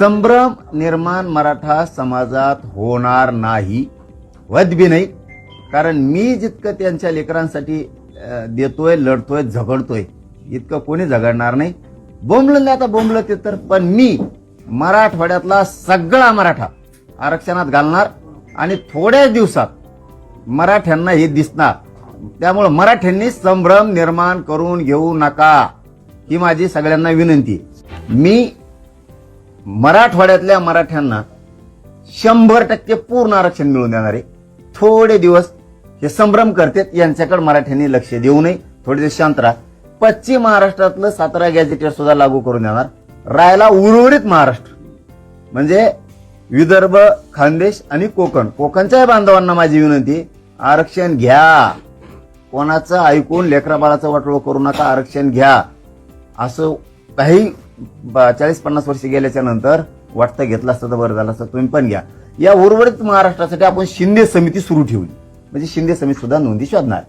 संभ्रम निर्माण मराठा समाजात होणार नाही. वदबी बी नाही. कारण मी जितकं त्यांच्या लेकरांसाठी देतोय लढतोय झगडतोय इतकं कोणी झगडणार नाही. बोंबलं नाही आता बोंबलं ते तर पण मी मराठवाड्यातला सगळा मराठा आरक्षणात घालणार आणि थोड्याच दिवसात मराठ्यांना हे दिसणार. त्यामुळे मराठ्यांनी संभ्रम निर्माण करून घेऊ नका ही माझी सगळ्यांना विनंती. मी मराठवाड्यातल्या मराठ्यांना शंभर टक्के पूर्ण आरक्षण मिळून देणारे थोडे दिवस हे संभ्रम करतात यांच्याकडे मराठ्यांनी लक्ष देऊ नये. थोडे दिवस शांत राहा. पश्चिम महाराष्ट्रातलं सातारा गॅझेटेड सुद्धा लागू करून देणार. राहायला उर्वरित महाराष्ट्र. म्हणजे विदर्भ खानदेश आणि कोकण. कोकणच्याही बांधवांना माझी विनंती आरक्षण घ्या. कोणाचं ऐकून लेकराबाळाचं वाटोळ करू नका आरक्षण घ्या. असं काही चाळीस पन्नास वर्ष गेल्याच्यानंतर वाटतं घेतलं असतं तर बरं झालं असतं तुम्ही पण घ्या. या उर्वरित महाराष्ट्रासाठी आपण शिंदे समिती सुरू ठेवली. म्हणजे शिंदे समिती सुद्धा नोंदी शोधणार.